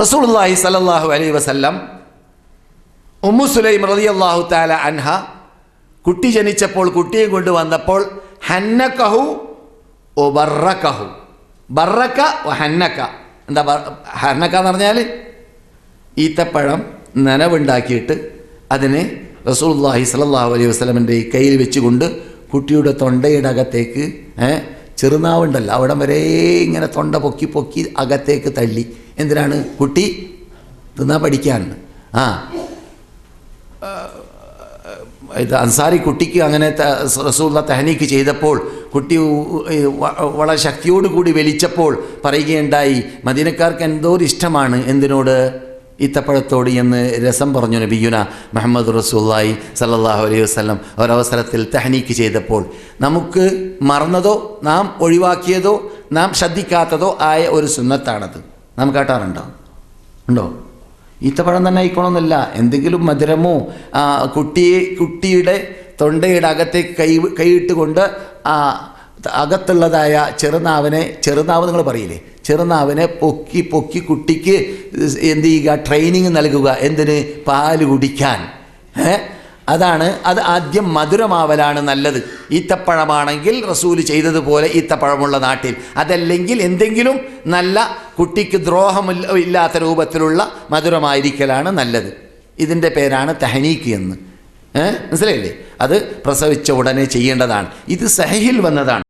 റസൂലുള്ളാഹി സല്ലല്ലാഹു അലൈഹി വസല്ലം ഉമ്മു സുലൈം റളിയല്ലാഹു തആല അൻഹ കുട്ടി ജനിച്ചപ്പോൾ കുട്ടിയെ കൊണ്ടുവന്നപ്പോൾ ഹന്നക്കഹു ഓ ബറക്കഹു ബറക്ക ഒ ഹന്നക്ക. എന്താ ഹന്നക ഹന്നക്ക എന്ന് പറഞ്ഞാൽ ഈത്തപ്പഴം നനവുണ്ടാക്കിയിട്ട് അതിനെ റസൂലുള്ളാഹി സല്ലല്ലാഹു അലൈഹി വസ്ലമിന്റെ കയ്യിൽ വെച്ചുകൊണ്ട് കുട്ടിയുടെ തൊണ്ടയുടെ അകത്തേക്ക് ഏ, ചെറുനാവുണ്ടല്ലോ. അവിടം വരെ ഇങ്ങനെ തൊണ്ട പൊക്കി പൊക്കി അകത്തേക്ക് തള്ളി. എന്തിനാണ്? കുട്ടി തിന്നാ പഠിക്കാൻ. ആ. ഇത് അൻസാരി കുട്ടിക്ക് അങ്ങനെ റസൂള്ള തെഹനീക്ക് ചെയ്തപ്പോൾ കുട്ടി വളരെ ശക്തിയോടുകൂടി വലിച്ചപ്പോൾ പറയുകയുണ്ടായി മദീനക്കാർക്ക് എന്തോ ഒരു ഇഷ്ടമാണ് എന്തിനോട്? ഈത്തപ്പഴത്തോട് എന്ന് രസം പറഞ്ഞു നബിയുന മുഹമ്മദ് റസൂല്ലായി സല്ലല്ലാഹു അലൈഹി വസ്ലം ഒരവസരത്തിൽ തെഹനീക്ക് ചെയ്തപ്പോൾ നമുക്ക് മറന്നതോ നാം ഒഴിവാക്കിയതോ നാം ശ്രദ്ധിക്കാത്തതോ ആയ ഒരു സുന്നത്താണത്. നാം കേട്ടാറുണ്ടോ? ഉണ്ടോ? ഈത്തപ്പഴം തന്നെ ആയിക്കോണമെന്നില്ല എന്തെങ്കിലും മധുരമോ കുട്ടിയെ കുട്ടിയുടെ തൊണ്ടയുടെ അകത്തേക്ക് കൈ കൈയിട്ട് കൊണ്ട് ആ അകത്തുള്ളതായ ചെറുനാവിനെ ചെറുനാവ് നിങ്ങൾ പറയില്ലേ? ചെറുനാവിനെ പൊക്കി പൊക്കി കുട്ടിക്ക് എന്ത് ചെയ്യുക? ട്രെയിനിങ് നൽകുക. എന്തിന്? പാൽ കുടിക്കാൻ. അതാണ് അത് ആദ്യം മധുരമാവലാണ് നല്ലത്. ഈത്തപ്പഴമാണെങ്കിൽ റസൂൽ ചെയ്തതുപോലെ ഈത്തപ്പഴമുള്ള നാട്ടിൽ. അതല്ലെങ്കിൽ എന്തെങ്കിലും നല്ല കുട്ടിക്ക് ദ്രോഹമില്ല ഇല്ലാത്ത രൂപത്തിലുള്ള മധുരമായിരിക്കലാണ് നല്ലത്. ഇതിന്റെ പേരാണ് തെഹനീക്ക് എന്ന്. മനസ്സിലായില്ലേ? അത് പ്രസവിച്ച ഉടനെ ചെയ്യേണ്ടതാണ്. ഇത് സഹയിൽ വന്നതാണ്.